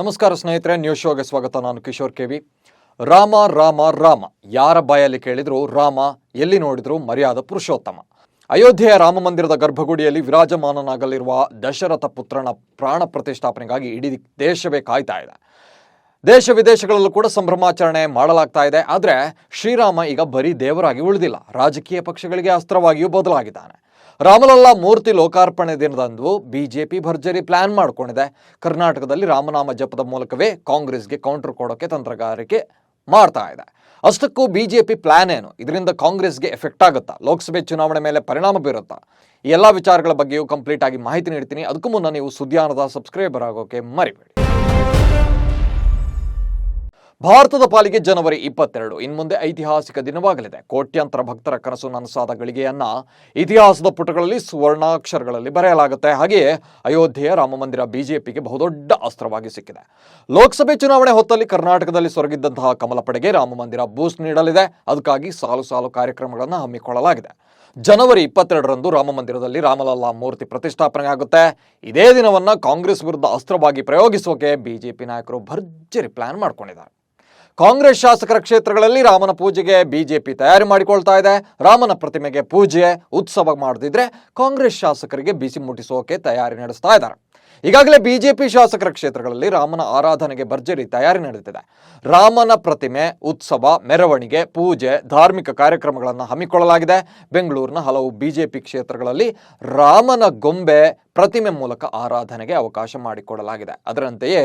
ನಮಸ್ಕಾರ ಸ್ನೇಹಿತರೆ ನ್ಯೂಸ್ ಶೋಗೆ ಸ್ವಾಗತ. ನಾನು ಕಿಶೋರ್ ಕೆವಿ ರಾಮ ರಾಮ ರಾಮ. ಯಾರ ಬಾಯಲ್ಲಿ ಕೇಳಿದ್ರು ರಾಮ, ಎಲ್ಲಿ ನೋಡಿದ್ರು ಮರ್ಯಾದ ಪುರುಷೋತ್ತಮ. ಅಯೋಧ್ಯೆಯ ರಾಮ ಮಂದಿರದ ಗರ್ಭಗುಡಿಯಲ್ಲಿ ವಿರಾಜಮಾನನಾಗಲಿರುವ ದಶರಥ ಪುತ್ರನ ಪ್ರಾಣ ಪ್ರತಿಷ್ಠಾಪನೆಗಾಗಿ ಇಡೀ ದೇಶವೇ ಕಾಯ್ತಾ ಇದೆ. ದೇಶ ವಿದೇಶಗಳಲ್ಲೂ ಕೂಡ ಸಂಭ್ರಮಾಚರಣೆ ಮಾಡಲಾಗ್ತಾ ಇದೆ. ಆದರೆ ಶ್ರೀರಾಮ ಈಗ ಬರೀ ದೇವರಾಗಿ ಉಳಿದಿಲ್ಲ. ರಾಜಕೀಯ ಪಕ್ಷಗಳಿಗೆ ಅಸ್ತ್ರವಾಗಿಯೂ ಬದಲಾಗಿದ್ದಾನೆ. ರಾಮಲಲ್ಲಾ ಮೂರ್ತಿ ಲೋಕಾರ್ಪಣೆ ದಿನದಂದು ಬಿಜೆಪಿ ಭರ್ಜರಿ ಪ್ಲಾನ್ ಮಾಡಿಕೊಂಡಿದೆ. ಕರ್ನಾಟಕದಲ್ಲಿ ರಾಮನಾಮ ಜಪದ ಮೂಲಕವೇ ಕಾಂಗ್ರೆಸ್ಗೆ ಕೌಂಟರ್ ಕೊಡೋಕೆ ತಂತ್ರಗಾರಿಕೆ ಮಾಡ್ತಾ ಇದೆ. ಅಷ್ಟಕ್ಕೂ ಬಿಜೆಪಿ ಪ್ಲಾನ್ ಏನು? ಇದರಿಂದ ಕಾಂಗ್ರೆಸ್ಗೆ ಎಫೆಕ್ಟ್ ಆಗುತ್ತಾ? ಲೋಕಸಭೆ ಚುನಾವಣೆ ಮೇಲೆ ಪರಿಣಾಮ ಬೀರುತ್ತಾ? ಈ ಎಲ್ಲ ವಿಚಾರಗಳ ಬಗ್ಗೆಯೂ ಕಂಪ್ಲೀಟ್ ಆಗಿ ಮಾಹಿತಿ ನೀಡ್ತೀನಿ. ಅದಕ್ಕೂ ಮುನ್ನ ನೀವು ಸುದ್ದಿಯಾನದ ಸಬ್ಸ್ಕ್ರೈಬರ್ ಆಗೋಕೆ ಮರಿಬೇಡಿ. ಭಾರತದ ಪಾಲಿಗೆ ಜನವರಿ ಇಪ್ಪತ್ತೆರಡು. ಇನ್ಮುಂದೆ ಐತಿಹಾಸಿಕ ದಿನವಾಗಲಿದೆ. ಕೋಟ್ಯಂತರ ಭಕ್ತರ ಕನಸು ನನಸಾದ ಗಳಿಗೆಯನ್ನ ಇತಿಹಾಸದ ಪುಟಗಳಲ್ಲಿ, ಸುವರ್ಣಾಕ್ಷರಗಳಲ್ಲಿ ಬರೆಯಲಾಗುತ್ತೆ. ಹಾಗೆಯೇ ಅಯೋಧ್ಯೆಯ ರಾಮಮಂದಿರ ಬಿಜೆಪಿಗೆ ಬಹುದೊಡ್ಡ ಅಸ್ತ್ರವಾಗಿ ಸಿಕ್ಕಿದೆ. ಲೋಕಸಭೆ ಚುನಾವಣೆ ಹೊತ್ತಲ್ಲಿ ಕರ್ನಾಟಕದಲ್ಲಿ ಸೊರಗಿದ್ದಂತಹ ಕಮಲ ಪಡೆಗೆ ರಾಮಮಂದಿರ ಬೂಸ್ಟ್ ನೀಡಲಿದೆ. ಅದಕ್ಕಾಗಿ ಸಾಲು ಸಾಲು ಕಾರ್ಯಕ್ರಮಗಳನ್ನು ಹಮ್ಮಿಕೊಳ್ಳಲಾಗಿದೆ. ಜನವರಿ ಇಪ್ಪತ್ತೆರಡರಂದು ರಾಮ ಮಂದಿರದಲ್ಲಿ ರಾಮಲಲ್ಲಾ ಮೂರ್ತಿ ಪ್ರತಿಷ್ಠಾಪನೆ ಆಗುತ್ತೆ. ಇದೇ ದಿನವನ್ನ ಕಾಂಗ್ರೆಸ್ ವಿರುದ್ಧ ಅಸ್ತ್ರವಾಗಿ ಪ್ರಯೋಗಿಸೋಕೆ ಬಿಜೆಪಿ ನಾಯಕರು ಭರ್ಜರಿ ಪ್ಲಾನ್ ಮಾಡ್ಕೊಂಡಿದ್ದಾರೆ. ಕಾಂಗ್ರೆಸ್ ಶಾಸಕರ ಕ್ಷೇತ್ರಗಳಲ್ಲಿ ರಾಮನ ಪೂಜೆಗೆ ಬಿಜೆಪಿ ತಯಾರಿ ಮಾಡಿಕೊಳ್ತಾ ಇದೆ. ರಾಮನ ಪ್ರತಿಮೆಗೆ ಪೂಜೆ, ಉತ್ಸವ ಮಾಡದಿದ್ರೆ ಕಾಂಗ್ರೆಸ್ ಶಾಸಕರಿಗೆ ಬಿಸಿ ಮುಟ್ಟಿಸೋಕೆ ತಯಾರಿ ನಡೆಸ್ತಾ ಇದ್ದಾರೆ. ಈಗಾಗಲೇ ಬಿಜೆಪಿ ಶಾಸಕರ ಕ್ಷೇತ್ರಗಳಲ್ಲಿ ರಾಮನ ಆರಾಧನೆಗೆ ಭರ್ಜರಿ ತಯಾರಿ ನಡೆದಿದೆ. ರಾಮನ ಪ್ರತಿಮೆ, ಉತ್ಸವ, ಮೆರವಣಿಗೆ, ಪೂಜೆ, ಧಾರ್ಮಿಕ ಕಾರ್ಯಕ್ರಮಗಳನ್ನು ಹಮ್ಮಿಕೊಳ್ಳಲಾಗಿದೆ. ಬೆಂಗಳೂರಿನ ಹಲವು ಬಿಜೆಪಿ ಕ್ಷೇತ್ರಗಳಲ್ಲಿ ರಾಮನ ಗೊಂಬೆ ಪ್ರತಿಮೆ ಮೂಲಕ ಆರಾಧನೆಗೆ ಅವಕಾಶ ಮಾಡಿಕೊಡಲಾಗಿದೆ. ಅದರಂತೆಯೇ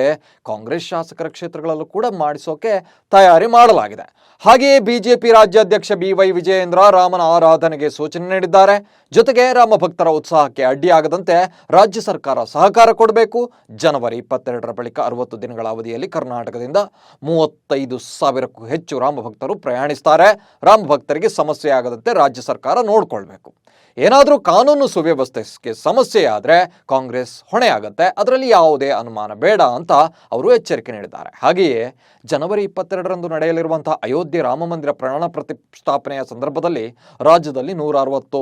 ಕಾಂಗ್ರೆಸ್ ಶಾಸಕರ ಕ್ಷೇತ್ರಗಳಲ್ಲೂ ಕೂಡ ಮಾಡಿಸೋಕೆ ತಯಾರಿ ಮಾಡಲಾಗಿದೆ. ಹಾಗೆಯೇ ಬಿಜೆಪಿ ರಾಜ್ಯಾಧ್ಯಕ್ಷ ಬಿ ವೈ ವಿಜಯೇಂದ್ರ ರಾಮನ ಆರಾಧನೆಗೆ ಸೂಚನೆ ನೀಡಿದ್ದಾರೆ. ಜೊತೆಗೆ ರಾಮ ಭಕ್ತರ ಉತ್ಸಾಹಕ್ಕೆ ಅಡ್ಡಿಯಾಗದಂತೆ ರಾಜ್ಯ ಸರ್ಕಾರ ಸಹಕಾರ ಕೊಡಬೇಕು. ಜನವರಿ ಇಪ್ಪತ್ತೆರಡರ ಬಳಿಕ ಅರವತ್ತು ದಿನಗಳ ಅವಧಿಯಲ್ಲಿ ಕರ್ನಾಟಕದಿಂದ ಮೂವತ್ತೈದು ಸಾವಿರಕ್ಕೂ ಹೆಚ್ಚು ರಾಮಭಕ್ತರು ಪ್ರಯಾಣಿಸ್ತಾರೆ. ರಾಮಭಕ್ತರಿಗೆ ಸಮಸ್ಯೆ ಆಗದಂತೆ ರಾಜ್ಯ ಸರ್ಕಾರ ನೋಡ್ಕೊಳ್ಬೇಕು. ಏನಾದರೂ ಕಾನೂನು ಸುವ್ಯವಸ್ಥೆಗೆ ಸಮಸ್ಯೆ ಆದರೆ ಕಾಂಗ್ರೆಸ್ ಹೊಣೆಯಾಗತ್ತೆ. ಅದರಲ್ಲಿ ಯಾವುದೇ ಅನುಮಾನ ಬೇಡ ಅಂತ ಅವರು ಎಚ್ಚರಿಕೆ ನೀಡಿದ್ದಾರೆ. ಹಾಗೆಯೇ ಜನವರಿ ಇಪ್ಪತ್ತೆರಡರಂದು ನಡೆಯಲಿರುವಂತಹ ಅಯೋಧ್ಯೆ ರಾಮ ಮಂದಿರ ಪ್ರಾಣ ಪ್ರತಿಷ್ಠಾಪನೆಯ ಸಂದರ್ಭದಲ್ಲಿ ರಾಜ್ಯದಲ್ಲಿ ನೂರ ಅರವತ್ತು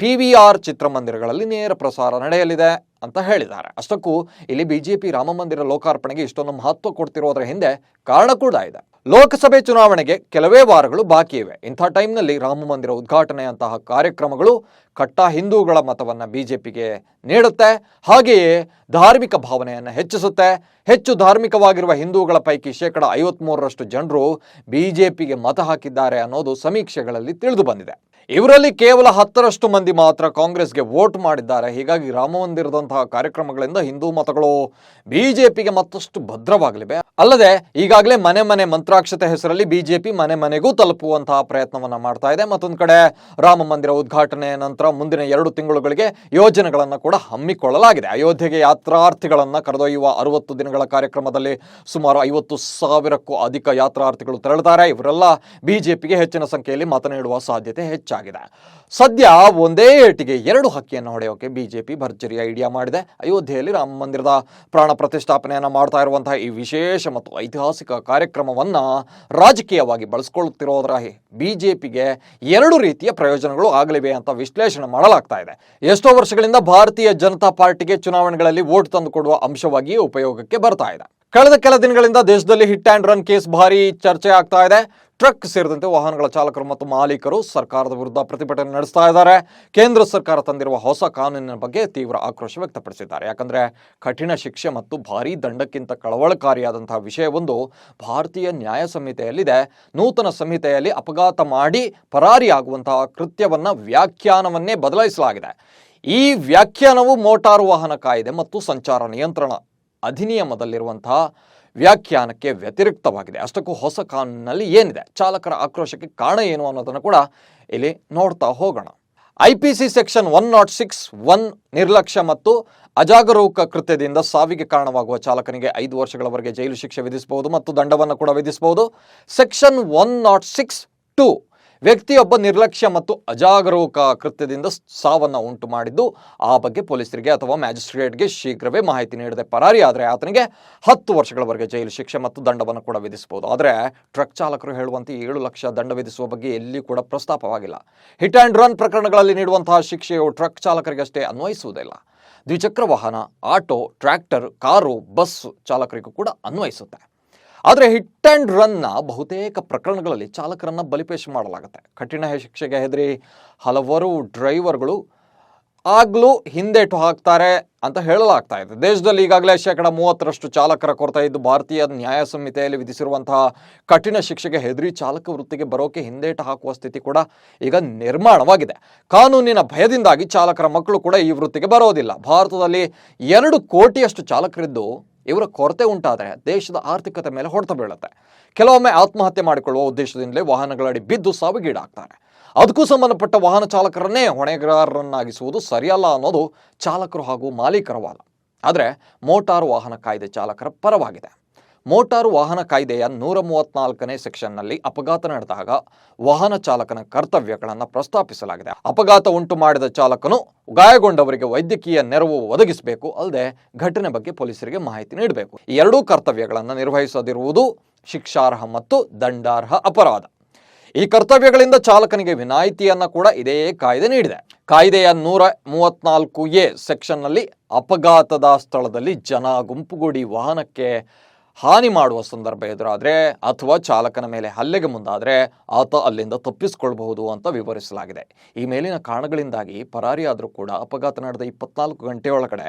ಪಿ ವಿ ಆರ್ ಚಿತ್ರಮಂದಿರಗಳಲ್ಲಿ ನೇರ ಪ್ರಸಾರ ನಡೆಯಲಿದೆ. ಅಂತ ಹೇಳಿದ್ದಾರೆ. ಅಷ್ಟಕ್ಕೂ ಇಲ್ಲಿ ಬಿಜೆಪಿ ರಾಮ ಮಂದಿರ ಲೋಕಾರ್ಪಣೆಗೆ ಇಷ್ಟೊಂದು ಮಹತ್ವ ಕೊಡ್ತಿರೋದ್ರ ಹಿಂದೆ ಕಾರಣ ಕೂಡ ಇದೆ. ಲೋಕಸಭೆ ಚುನಾವಣೆಗೆ ಕೆಲವೇ ವಾರಗಳು ಬಾಕಿ ಇವೆ. ಇಂಥ ಟೈಮ್ನಲ್ಲಿ ರಾಮ ಮಂದಿರ ಉದ್ಘಾಟನೆಯಂತಹ ಕಾರ್ಯಕ್ರಮಗಳು ಕಟ್ಟ ಹಿಂದೂಗಳ ಮತವನ್ನು ಬಿಜೆಪಿಗೆ ನೀಡುತ್ತೆ. ಹಾಗೆಯೇ ಧಾರ್ಮಿಕ ಭಾವನೆಯನ್ನು ಹೆಚ್ಚಿಸುತ್ತೆ. ಹೆಚ್ಚು ಧಾರ್ಮಿಕವಾಗಿರುವ ಹಿಂದೂಗಳ ಪೈಕಿ ಶೇಕಡ ಐವತ್ಮೂರರಷ್ಟು ಜನರು ಬಿಜೆಪಿಗೆ ಮತ ಹಾಕಿದ್ದಾರೆ ಅನ್ನೋದು ಸಮೀಕ್ಷೆಗಳಲ್ಲಿ ತಿಳಿದು ಬಂದಿದೆ. ಇವರಲ್ಲಿ ಕೇವಲ ಹತ್ತರಷ್ಟು ಮಂದಿ ಮಾತ್ರ ಕಾಂಗ್ರೆಸ್ಗೆ ವೋಟ್ ಮಾಡಿದ್ದಾರೆ. ಹೀಗಾಗಿ ರಾಮ ಮಂದಿರದಂತಹ ಕಾರ್ಯಕ್ರಮಗಳಿಂದ ಹಿಂದೂ ಮತಗಳು ಬಿಜೆಪಿಗೆ ಮತ್ತಷ್ಟು ಭದ್ರವಾಗಲಿವೆ. ಅಲ್ಲದೆ ಈಗಾಗಲೇ ಮನೆ ಮನೆ ಮಂತ್ರಾಕ್ಷತೆ ಹೆಸರಲ್ಲಿ ಬಿಜೆಪಿ ಮನೆ ಮನೆಗೂ ತಲುಪುವಂತಹ ಪ್ರಯತ್ನವನ್ನ ಮಾಡ್ತಾ ಇದೆ. ಮತ್ತೊಂದು ಕಡೆ ರಾಮ ಮಂದಿರ ಉದ್ಘಾಟನೆ ನಂತರ ಮುಂದಿನ ಎರಡು ತಿಂಗಳುಗಳಿಗೆ ಯೋಜನೆಗಳನ್ನು ಕೂಡ ಹಮ್ಮಿಕೊಳ್ಳಲಾಗಿದೆ. ಅಯೋಧ್ಯೆಗೆ ಯಾತ್ರಾರ್ಥಿಗಳನ್ನ ಕರೆದೊಯ್ಯುವ ಅರವತ್ತು ದಿನಗಳ ಕಾರ್ಯಕ್ರಮದಲ್ಲಿ ಸುಮಾರು ಐವತ್ತು ಸಾವಿರಕ್ಕೂ ಅಧಿಕ ಯಾತ್ರಾರ್ಥಿಗಳು ತೆರಳುತ್ತಾರೆ. ಇವರೆಲ್ಲ ಬಿಜೆಪಿಗೆ ಹೆಚ್ಚಿನ ಸಂಖ್ಯೆಯಲ್ಲಿ ಮತ ನೀಡುವ ಸಾಧ್ಯತೆ ಹೆಚ್ಚಾಗಿದೆ. ಸದ್ಯ ಒಂದೇ ಏಟಿಗೆ ಎರಡು ಹಕ್ಕಿಯನ್ನು ಹೊಡೆಯೋಕೆ ಬಿಜೆಪಿ ಭರ್ಜರಿ ಐಡಿಯಾ ಮಾಡಿದೆ. ಅಯೋಧ್ಯೆಯಲ್ಲಿ ರಾಮ ಮಂದಿರದ ಪ್ರಾಣ ಪ್ರತಿಷ್ಠಾಪನೆಯನ್ನು ಮಾಡ್ತಾ ಇರುವಂತಹ ಈ ವಿಶೇಷ ಮತ್ತು ಐತಿಹಾಸಿಕ ಕಾರ್ಯಕ್ರಮವನ್ನ ರಾಜಕೀಯವಾಗಿ ಬಳಸ್ಕೊಳ್ಳುತ್ತಿರೋದ್ರ ಬಿಜೆಪಿಗೆ ಎರಡು ರೀತಿಯ ಪ್ರಯೋಜನಗಳು ಆಗಲಿವೆ ಅಂತ ವಿಶ್ಲೇಷಣೆ ಮಾಡಲಾಗ್ತಾ ಇದೆ. ಎಷ್ಟೋ ವರ್ಷಗಳಿಂದ ಭಾರತೀಯ ಜನತಾ ಪಾರ್ಟಿಗೆ ಚುನಾವಣೆಗಳಲ್ಲಿ ವೋಟ್ ತಂದುಕೊಡುವ ಅಂಶವಾಗಿ ಉಪಯೋಗಕ್ಕೆ ಬರ್ತಾ ಇದೆ. ಕಳೆದ ಕೆಲ ದಿನಗಳಿಂದ ದೇಶದಲ್ಲಿ ಹಿಟ್ ಆ್ಯಂಡ್ ರನ್ ಕೇಸ್ ಭಾರಿ ಚರ್ಚೆ ಆಗ್ತಾ ಇದೆ. ಟ್ರಕ್ ಸೇರಿದಂತೆ ವಾಹನಗಳ ಚಾಲಕರು ಮತ್ತು ಮಾಲೀಕರು ಸರ್ಕಾರದ ವಿರುದ್ಧ ಪ್ರತಿಭಟನೆ ನಡೆಸ್ತಾ ಇದ್ದಾರೆ. ಕೇಂದ್ರ ಸರ್ಕಾರ ತಂದಿರುವ ಹೊಸ ಕಾನೂನಿನ ಬಗ್ಗೆ ತೀವ್ರ ಆಕ್ರೋಶ ವ್ಯಕ್ತಪಡಿಸಿದ್ದಾರೆ. ಯಾಕಂದರೆ ಕಠಿಣ ಶಿಕ್ಷೆ ಮತ್ತು ಭಾರೀ ದಂಡಕ್ಕಿಂತ ಕಳವಳಕಾರಿಯಾದಂತಹ ವಿಷಯವೊಂದು ಭಾರತೀಯ ನ್ಯಾಯ ಸಂಹಿತೆಯಲ್ಲಿದೆ. ನೂತನ ಸಂಹಿತೆಯಲ್ಲಿ ಅಪಘಾತ ಮಾಡಿ ಪರಾರಿಯಾಗುವಂತಹ ಕೃತ್ಯವನ್ನ ವ್ಯಾಖ್ಯಾನವನ್ನೇ ಬದಲಾಯಿಸಲಾಗಿದೆ. ಈ ವ್ಯಾಖ್ಯಾನವು ಮೋಟಾರು ವಾಹನ ಕಾಯ್ದೆ ಮತ್ತು ಸಂಚಾರ ನಿಯಂತ್ರಣ ಅಧಿನಿಯಮದಲ್ಲಿರುವಂತಹ ವ್ಯಾಖ್ಯಾನಕ್ಕೆ ವ್ಯತಿರಿಕ್ತವಾಗಿದೆ. ಅಷ್ಟಕ್ಕೂ ಹೊಸ ಕಾನೂನಿನಲ್ಲಿ ಏನಿದೆ? ಚಾಲಕರ ಆಕ್ರೋಶಕ್ಕೆ ಕಾರಣ ಏನು ಅನ್ನೋದನ್ನು ಕೂಡ ಇಲ್ಲಿ ನೋಡ್ತಾ ಹೋಗೋಣ. I P C section one nought six one ನಿರ್ಲಕ್ಷ್ಯ ಮತ್ತು ಅಜಾಗರೂಕ ಕೃತ್ಯದಿಂದ ಸಾವಿಗೆ ಕಾರಣವಾಗುವ ಚಾಲಕನಿಗೆ ಐದು ವರ್ಷಗಳವರೆಗೆ ಜೈಲು ಶಿಕ್ಷೆ ವಿಧಿಸಬಹುದು ಮತ್ತು ದಂಡವನ್ನು ಕೂಡ ವಿಧಿಸಬಹುದು. Section one nought six two ವ್ಯಕ್ತಿಯೊಬ್ಬ ನಿರ್ಲಕ್ಷ್ಯ ಮತ್ತು ಅಜಾಗರೂಕ ಕೃತ್ಯದಿಂದ ಸಾವನ್ನು ಉಂಟು ಮಾಡಿದ್ದು, ಆ ಬಗ್ಗೆ ಪೊಲೀಸರಿಗೆ ಅಥವಾ ಮ್ಯಾಜಿಸ್ಟ್ರೇಟ್ಗೆ ಶೀಘ್ರವೇ ಮಾಹಿತಿ ನೀಡದೆ ಪರಾರಿ ಆದರೆ ಆತನಿಗೆ ಹತ್ತು ವರ್ಷಗಳವರೆಗೆ ಜೈಲು ಶಿಕ್ಷೆ ಮತ್ತು ದಂಡವನ್ನು ಕೂಡ ವಿಧಿಸಬಹುದು. ಆದರೆ ಟ್ರಕ್ ಚಾಲಕರು ಹೇಳುವಂತೆ ಏಳು ಲಕ್ಷ ದಂಡ ವಿಧಿಸುವ ಬಗ್ಗೆ ಎಲ್ಲಿ ಕೂಡ ಪ್ರಸ್ತಾಪವಾಗಿಲ್ಲ. ಹಿಟ್ ಆ್ಯಂಡ್ ರನ್ ಪ್ರಕರಣಗಳಲ್ಲಿ ನೀಡುವಂತಹ ಶಿಕ್ಷೆಯು ಟ್ರಕ್ ಚಾಲಕರಿಗಷ್ಟೇ ಅನ್ವಯಿಸುವುದಿಲ್ಲ. ದ್ವಿಚಕ್ರ ವಾಹನ, ಆಟೋ, ಟ್ರ್ಯಾಕ್ಟರ್, ಕಾರು, ಬಸ್ ಚಾಲಕರಿಗೂ ಕೂಡ ಅನ್ವಯಿಸುತ್ತೆ. ಆದರೆ ಹಿಟ್ ಆ್ಯಂಡ್ ರನ್ನ ಬಹುತೇಕ ಪ್ರಕರಣಗಳಲ್ಲಿ ಚಾಲಕರನ್ನ ಬಲಿಪೇಶ ಮಾಡಲಾಗುತ್ತೆ. ಕಠಿಣ ಶಿಕ್ಷೆಗೆ ಹೆದರಿ ಹಲವಾರು ಡ್ರೈವರ್ಗಳು ಆಗಲೂ ಹಿಂದೇಟು ಹಾಕ್ತಾರೆ ಅಂತ ಹೇಳಲಾಗ್ತಾ ಇದೆ. ದೇಶದಲ್ಲಿ ಈಗಾಗಲೇ ಶೇಕಡ ಮೂವತ್ತರಷ್ಟು ಚಾಲಕರ ಕೊರತೆ ಇದ್ದು ಭಾರತೀಯ ನ್ಯಾಯ ಸಂಹಿತೆಯಲ್ಲಿ ವಿಧಿಸಿರುವಂತಹ ಕಠಿಣ ಶಿಕ್ಷೆಗೆ ಹೆದರಿ ಚಾಲಕ ವೃತ್ತಿಗೆ ಬರೋಕೆ ಹಿಂದೇಟು ಹಾಕುವ ಸ್ಥಿತಿ ಕೂಡ ಈಗ ನಿರ್ಮಾಣವಾಗಿದೆ. ಕಾನೂನಿನ ಭಯದಿಂದಾಗಿ ಚಾಲಕರ ಮಕ್ಕಳು ಕೂಡ ಈ ವೃತ್ತಿಗೆ ಬರೋದಿಲ್ಲ. ಭಾರತದಲ್ಲಿ ಎರಡು ಕೋಟಿಯಷ್ಟು ಚಾಲಕರಿದ್ದು ಇವರ ಕೊರತೆ ಉಂಟಾದರೆ ದೇಶದ ಆರ್ಥಿಕತೆ ಮೇಲೆ ಹೊಡೆತ ಬೀಳುತ್ತೆ. ಕೆಲವೊಮ್ಮೆ ಆತ್ಮಹತ್ಯೆ ಮಾಡಿಕೊಳ್ಳುವ ಉದ್ದೇಶದಿಂದಲೇ ವಾಹನಗಳಡಿ ಬಿದ್ದು ಸಾವಿಗೀಡಾಗ್ತಾರೆ. ಅದಕ್ಕೂ ಸಂಬಂಧಪಟ್ಟ ವಾಹನ ಚಾಲಕರನ್ನೇ ಹೊಣೆಗಾರರನ್ನಾಗಿಸುವುದು ಸರಿಯಲ್ಲ ಅನ್ನೋದು ಚಾಲಕರು ಹಾಗೂ ಮಾಲೀಕರ ವಾದ. ಆದರೆ ಮೋಟಾರು ವಾಹನ ಕಾಯ್ದೆ ಚಾಲಕರ ಪರವಾಗಿದೆ. ಮೋಟಾರು ವಾಹನ ಕಾಯ್ದೆಯ ನೂರ ಮೂವತ್ನಾಲ್ಕನೇ ಸೆಕ್ಷನ್ನಲ್ಲಿ ಅಪಘಾತ ನಡೆದಾಗ ವಾಹನ ಚಾಲಕನ ಕರ್ತವ್ಯಗಳನ್ನು ಪ್ರಸ್ತಾಪಿಸಲಾಗಿದೆ. ಅಪಘಾತ ಉಂಟು ಮಾಡಿದ ಚಾಲಕನು ಗಾಯಗೊಂಡವರಿಗೆ ವೈದ್ಯಕೀಯ ನೆರವು ಒದಗಿಸಬೇಕು, ಅಲ್ಲದೆ ಘಟನೆ ಬಗ್ಗೆ ಪೊಲೀಸರಿಗೆ ಮಾಹಿತಿ ನೀಡಬೇಕು. ಎರಡೂ ಕರ್ತವ್ಯಗಳನ್ನು ನಿರ್ವಹಿಸದಿರುವುದು ಶಿಕ್ಷಾರ್ಹ ಮತ್ತು ದಂಡಾರ್ಹ ಅಪರಾಧ. ಈ ಕರ್ತವ್ಯಗಳಿಂದ ಚಾಲಕನಿಗೆ ವಿನಾಯಿತಿಯನ್ನ ಕೂಡ ಇದೇ ಕಾಯ್ದೆ ನೀಡಿದೆ. ಕಾಯ್ದೆಯ ನೂರ ಮೂವತ್ನಾಲ್ಕು ಎ ಸೆಕ್ಷನ್ನಲ್ಲಿ ಅಪಘಾತದ ಸ್ಥಳದಲ್ಲಿ ಜನ ಗುಂಪುಗೂಡಿ ವಾಹನಕ್ಕೆ ಹಾನಿ ಮಾಡುವ ಸಂದರ್ಭ ಎದುರಾದರೆ ಅಥವಾ ಚಾಲಕನ ಮೇಲೆ ಹಲ್ಲೆಗೆ ಮುಂದಾದರೆ ಆತ ಅಲ್ಲಿಂದ ತಪ್ಪಿಸಿಕೊಳ್ಳಬಹುದು ಅಂತ ವಿವರಿಸಲಾಗಿದೆ. ಈ ಮೇಲಿನ ಕಾರಣಗಳಿಂದಾಗಿ ಪರಾರಿಯಾದರೂ ಕೂಡ ಅಪಘಾತ ನಡೆದ ಇಪ್ಪತ್ನಾಲ್ಕು ಗಂಟೆಯೊಳಗಡೆ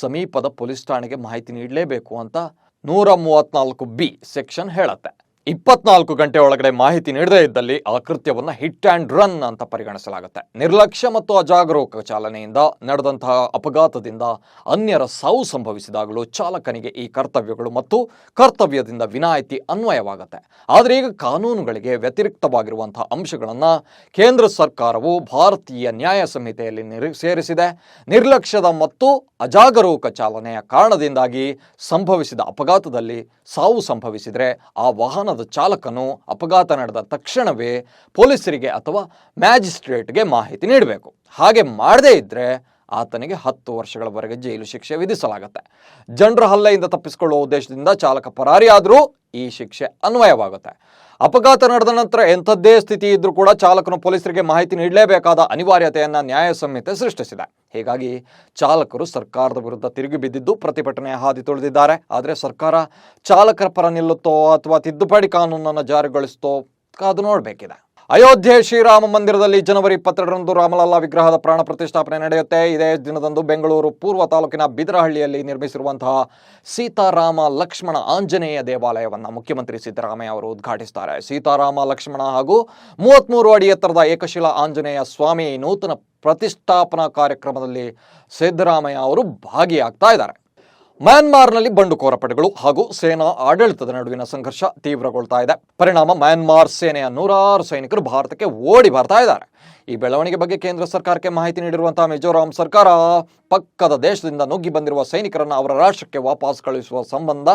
ಸಮೀಪದ ಪೊಲೀಸ್ ಠಾಣೆಗೆ ಮಾಹಿತಿ ನೀಡಲೇಬೇಕು ಅಂತ ನೂರ ಮೂವತ್ನಾಲ್ಕು ಬಿ ಸೆಕ್ಷನ್ ಹೇಳುತ್ತೆ. ಇಪ್ಪತ್ನಾಲ್ಕು ಗಂಟೆ ಒಳಗಡೆ ಮಾಹಿತಿ ನೀಡದೇ ಇದ್ದಲ್ಲಿ ಆ ಕೃತ್ಯವನ್ನು ಹಿಟ್ ಆ್ಯಂಡ್ ರನ್ ಅಂತ ಪರಿಗಣಿಸಲಾಗುತ್ತೆ. ನಿರ್ಲಕ್ಷ್ಯ ಮತ್ತು ಅಜಾಗರೂಕ ಚಾಲನೆಯಿಂದ ನಡೆದಂತಹ ಅಪಘಾತದಿಂದ ಅನ್ಯರ ಸಾವು ಸಂಭವಿಸಿದಾಗಲೂ ಚಾಲಕನಿಗೆ ಈ ಕರ್ತವ್ಯಗಳು ಮತ್ತು ಕರ್ತವ್ಯದಿಂದ ವಿನಾಯಿತಿ ಅನ್ವಯವಾಗುತ್ತೆ. ಆದರೆ ಈಗ ಕಾನೂನುಗಳಿಗೆ ವ್ಯತಿರಿಕ್ತವಾಗಿರುವಂತಹ ಅಂಶಗಳನ್ನು ಕೇಂದ್ರ ಸರ್ಕಾರವು ಭಾರತೀಯ ನ್ಯಾಯ ಸಂಹಿತೆಯಲ್ಲಿ ನಿರ್, ಸೇರಿಸಿದೆ. ನಿರ್ಲಕ್ಷ್ಯದ ಮತ್ತು ಅಜಾಗರೂಕ ಚಾಲನೆಯ ಕಾರಣದಿಂದಾಗಿ ಸಂಭವಿಸಿದ ಅಪಘಾತದಲ್ಲಿ ಸಾವು ಸಂಭವಿಸಿದರೆ ಆ ವಾಹನದ ಚಾಲಕನು ಅಪಘಾತ ನಡೆದ ತಕ್ಷಣವೇ ಪೊಲೀಸರಿಗೆ ಅಥವಾ ಮ್ಯಾಜಿಸ್ಟ್ರೇಟ್ಗೆ ಮಾಹಿತಿ ನೀಡಬೇಕು. ಹಾಗೆ ಮಾಡದೇ ಇದ್ದರೆ ಆತನಿಗೆ ಹತ್ತು ವರ್ಷಗಳವರೆಗೆ ಜೈಲು ಶಿಕ್ಷೆ ವಿಧಿಸಲಾಗುತ್ತೆ. ಜನರ ಹಲ್ಲೆಯಿಂದ ತಪ್ಪಿಸಿಕೊಳ್ಳುವ ಉದ್ದೇಶದಿಂದ ಚಾಲಕ ಪರಾರಿಯಾದರೂ ಈ ಶಿಕ್ಷೆ ಅನ್ವಯವಾಗುತ್ತೆ. ಅಪಘಾತ ನಡೆದ ನಂತರ ಎಂಥದ್ದೇ ಸ್ಥಿತಿ ಇದ್ರೂ ಕೂಡ ಚಾಲಕನು ಪೊಲೀಸರಿಗೆ ಮಾಹಿತಿ ನೀಡಲೇಬೇಕಾದ ಅನಿವಾರ್ಯತೆಯನ್ನು ನ್ಯಾಯ ಸಂಹಿತೆ ಸೃಷ್ಟಿಸಿದೆ. ಹೀಗಾಗಿ ಚಾಲಕರು ಸರ್ಕಾರದ ವಿರುದ್ಧ ತಿರುಗಿ ಬಿದ್ದಿದ್ದು ಪ್ರತಿಭಟನೆ ಹಾದಿ ತುಳಿದಿದ್ದಾರೆ. ಆದರೆ ಸರ್ಕಾರ ಚಾಲಕರ ಪರ ನಿಲ್ಲುತ್ತೋ ಅಥವಾ ತಿದ್ದುಪಡಿ ಕಾನೂನನ್ನು ಜಾರಿಗೊಳಿಸುತ್ತೋ ಕಾದು ನೋಡಬೇಕಿದೆ. ಅಯೋಧ್ಯೆ ಶ್ರೀರಾಮ ಮಂದಿರದಲ್ಲಿ ಜನವರಿ ಇಪ್ಪತ್ತೆರಡರಂದು ರಾಮಲಲ್ಲಾ ವಿಗ್ರಹದ ಪ್ರಾಣ ಪ್ರತಿಷ್ಠಾಪನೆ ನಡೆಯುತ್ತೆ. ಇದೇ ದಿನದಂದು ಬೆಂಗಳೂರು ಪೂರ್ವ ತಾಲೂಕಿನ ಬಿದರಹಳ್ಳಿಯಲ್ಲಿ ನಿರ್ಮಿಸಿರುವಂತಹ ಸೀತಾರಾಮ ಲಕ್ಷ್ಮಣ ಆಂಜನೇಯ ದೇವಾಲಯವನ್ನು ಮುಖ್ಯಮಂತ್ರಿ ಸಿದ್ದರಾಮಯ್ಯ ಅವರು ಉದ್ಘಾಟಿಸ್ತಾರೆ. ಸೀತಾರಾಮ ಲಕ್ಷ್ಮಣ ಹಾಗೂ ಮೂವತ್ಮೂರು ಅಡಿ ಎತ್ತರದ ಏಕಶಿಲಾ ಆಂಜನೇಯ ಸ್ವಾಮಿ ನೂತನ ಪ್ರತಿಷ್ಠಾಪನಾ ಕಾರ್ಯಕ್ರಮದಲ್ಲಿ ಸಿದ್ದರಾಮಯ್ಯ ಅವರು ಭಾಗಿಯಾಗ್ತಾ ಇದ್ದಾರೆ. ಮ್ಯಾನ್ಮಾರ್ನಲ್ಲಿ ಬಂಡುಕೋರ ಪಡೆಗಳು ಹಾಗೂ ಸೇನಾ ಆಡಳಿತದ ನಡುವಿನ ಸಂಘರ್ಷ ತೀವ್ರಗೊಳ್ತಾ ಇದೆ. ಪರಿಣಾಮ ಮ್ಯಾನ್ಮಾರ್ ಸೇನೆಯ ನೂರಾರು ಸೈನಿಕರು ಭಾರತಕ್ಕೆ ಓಡಿ ಬರ್ತಾ ಇದ್ದಾರೆ. ಈ ಬೆಳವಣಿಗೆ ಬಗ್ಗೆ ಕೇಂದ್ರ ಸರ್ಕಾರಕ್ಕೆ ಮಾಹಿತಿ ನೀಡಿರುವಂತಹ ಮಿಜೋರಾಂ ಸರ್ಕಾರ, ಪಕ್ಕದ ದೇಶದಿಂದ ನುಗ್ಗಿ ಬಂದಿರುವ ಸೈನಿಕರನ್ನು ಅವರ ರಾಷ್ಟ್ರಕ್ಕೆ ವಾಪಸ್ ಕಳುಹಿಸುವ ಸಂಬಂಧ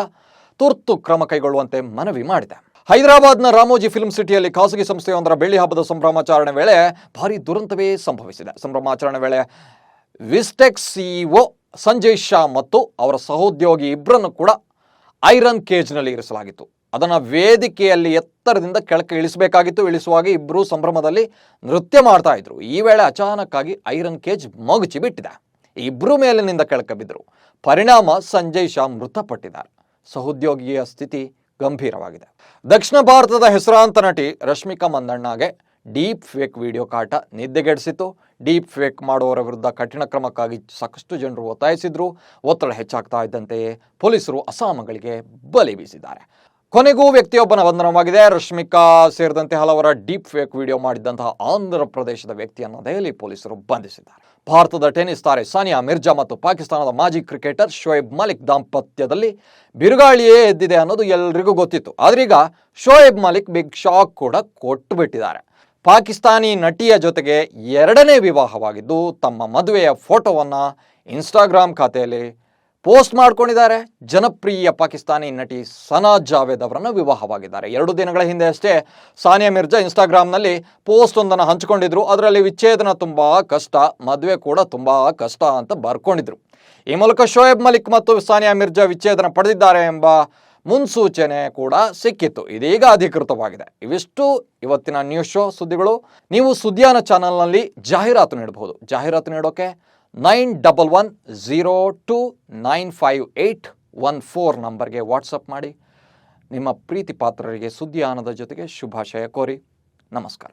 ತುರ್ತು ಕ್ರಮ ಕೈಗೊಳ್ಳುವಂತೆ ಮನವಿ ಮಾಡಿದೆ. ಹೈದರಾಬಾದ್ನ ರಾಮೋಜಿ ಫಿಲ್ಮ್ ಸಿಟಿಯಲ್ಲಿ ಖಾಸಗಿ ಸಂಸ್ಥೆಯೊಂದರ ಬೆಳ್ಳಿ ಹಬ್ಬದ ಸಂಭ್ರಮಾಚರಣೆ ವೇಳೆ ಭಾರಿ ದುರಂತವೇ ಸಂಭವಿಸಿದೆ. ಸಂಭ್ರಮಾಚರಣೆ ವೇಳೆ ವಿಸ್ಟೆಕ್ ಸಿಇಒ ಸಂಜಯ್ ಶಾ ಮತ್ತು ಅವರ ಸಹೋದ್ಯೋಗಿ ಇಬ್ಬರನ್ನು ಕೂಡ ಐರನ್ ಕೇಜ್ನಲ್ಲಿ ಇರಿಸಲಾಗಿತ್ತು. ಅದನ್ನು ವೇದಿಕೆಯಲ್ಲಿ ಎತ್ತರದಿಂದ ಕೆಳಕ್ಕೆ ಇಳಿಸಬೇಕಾಗಿತ್ತು. ಇಳಿಸುವಾಗ ಇಬ್ಬರು ಸಂಭ್ರಮದಲ್ಲಿ ನೃತ್ಯ ಮಾಡ್ತಾ ಇದ್ರು. ಈ ವೇಳೆ ಅಚಾನಕ್ಕಾಗಿ ಐರನ್ ಕೇಜ್ ಮಗುಚಿ ಬಿಟ್ಟಿದೆ. ಇಬ್ಬರು ಮೇಲಿನಿಂದ ಕೆಳಕ್ಕೆ ಬಿದ್ದರು. ಪರಿಣಾಮ ಸಂಜಯ್ ಶಾ ಮೃತಪಟ್ಟಿದ್ದಾರೆ. ಸಹೋದ್ಯೋಗಿಯ ಸ್ಥಿತಿ ಗಂಭೀರವಾಗಿದೆ. ದಕ್ಷಿಣ ಭಾರತದ ಹೆಸರಾಂತ ನಟಿ ರಶ್ಮಿಕಾ ಮಂದಣ್ಣಗೆ ಡೀಪ್ ಫೇಕ್ ವಿಡಿಯೋ ಕಾಟ ನಿದ್ದೆಗೆಡಿಸಿತು ಡೀಪ್ ಫೇಕ್ ಮಾಡುವವರ ವಿರುದ್ಧ ಕಠಿಣ ಕ್ರಮಕ್ಕಾಗಿ ಸಾಕಷ್ಟು ಜನರು ಒತ್ತಾಯಿಸಿದ್ರು. ಒತ್ತಡ ಹೆಚ್ಚಾಗ್ತಾ ಇದ್ದಂತೆಯೇ ಪೊಲೀಸರು ಅಸಾಮಗಳಿಗೆ ಬಲಿ ಬೀಸಿದ್ದಾರೆ. ಕೊನೆಗೂ ವ್ಯಕ್ತಿಯೊಬ್ಬನ ಬಂಧನವಾಗಿದೆ. ರಶ್ಮಿಕಾ ಸೇರಿದಂತೆ ಹಲವರ ಡೀಪ್ ಫೇಕ್ ವಿಡಿಯೋ ಮಾಡಿದ್ದಂತಹ ಆಂಧ್ರ ಪ್ರದೇಶದ ವ್ಯಕ್ತಿಯನ್ನು ದೆಹಲಿ ಪೊಲೀಸರು ಬಂಧಿಸಿದ್ದಾರೆ. ಭಾರತದ ಟೆನಿಸ್ ತಾರೆ ಸಾನಿಯಾ ಮಿರ್ಜಾ ಮತ್ತು ಪಾಕಿಸ್ತಾನದ ಮಾಜಿ ಕ್ರಿಕೆಟರ್ ಶೋಯಬ್ ಮಲಿಕ್ ದಾಂಪತ್ಯದಲ್ಲಿ ಬಿರುಗಾಳಿಯೇ ಎದ್ದಿದೆ ಅನ್ನೋದು ಎಲ್ರಿಗೂ ಗೊತ್ತಿತ್ತು. ಆದ್ರೀಗ ಶೋಯಬ್ ಮಲಿಕ್ ಬಿಗ್ ಶಾಕ್ ಕೂಡ ಕೊಟ್ಟು ಬಿಟ್ಟಿದ್ದಾರೆ ಪಾಕಿಸ್ತಾನಿ ನಟಿಯ ಜೊತೆಗೆ ಎರಡನೇ ವಿವಾಹವಾಗಿದ್ದು ತಮ್ಮ ಮದುವೆಯ ಫೋಟೋವನ್ನು ಇನ್ಸ್ಟಾಗ್ರಾಮ್ ಖಾತೆಯಲ್ಲಿ ಪೋಸ್ಟ್ ಮಾಡ್ಕೊಂಡಿದ್ದಾರೆ. ಜನಪ್ರಿಯ ಪಾಕಿಸ್ತಾನಿ ನಟಿ ಸನಾ ಜಾವೇದ್ ಅವರನ್ನು ವಿವಾಹವಾಗಿದ್ದಾರೆ. ಎರಡು ದಿನಗಳ ಹಿಂದೆ ಅಷ್ಟೇ ಸಾನಿಯಾ ಮಿರ್ಜಾ ಇನ್ಸ್ಟಾಗ್ರಾಮ್ನಲ್ಲಿ ಪೋಸ್ಟ್ ಒಂದನ್ನು ಹಂಚಿಕೊಂಡಿದ್ರು. ಅದರಲ್ಲಿ ವಿಚ್ಛೇದನ ತುಂಬ ಕಷ್ಟ, ಮದುವೆ ಕೂಡ ತುಂಬ ಕಷ್ಟ ಅಂತ ಬರ್ಕೊಂಡಿದ್ರು. ಈ ಮೂಲಕ ಶೋಯಬ್ ಮಲಿಕ್ ಮತ್ತು ಸಾನಿಯಾ ಮಿರ್ಜಾ ವಿಚ್ಛೇದನ ಪಡೆದಿದ್ದಾರೆ ಎಂಬ ಮುನ್ಸೂಚನೆ ಕೂಡ ಸಿಕ್ಕಿತ್ತು. ಇದೀಗ ಅಧಿಕೃತವಾಗಿದೆ. ಇವಿಷ್ಟು ಇವತ್ತಿನ ನ್ಯೂಸ್ ಶೋ ಸುದ್ದಿಗಳು. ನೀವು ಸುದ್ದಿಯಾನ ಚಾನಲ್ನಲ್ಲಿ ಜಾಹೀರಾತು ನೀಡಬಹುದು. ಜಾಹೀರಾತು ನೀಡೋಕೆ nine double one zero two nine five eight one four ನಂಬರ್ಗೆ ವಾಟ್ಸಪ್ ಮಾಡಿ. ನಿಮ್ಮ ಪ್ರೀತಿ ಪಾತ್ರರಿಗೆ ಸುದ್ದಿಯಾನದ ಜೊತೆಗೆ ಶುಭಾಶಯ ಕೋರಿ. ನಮಸ್ಕಾರ.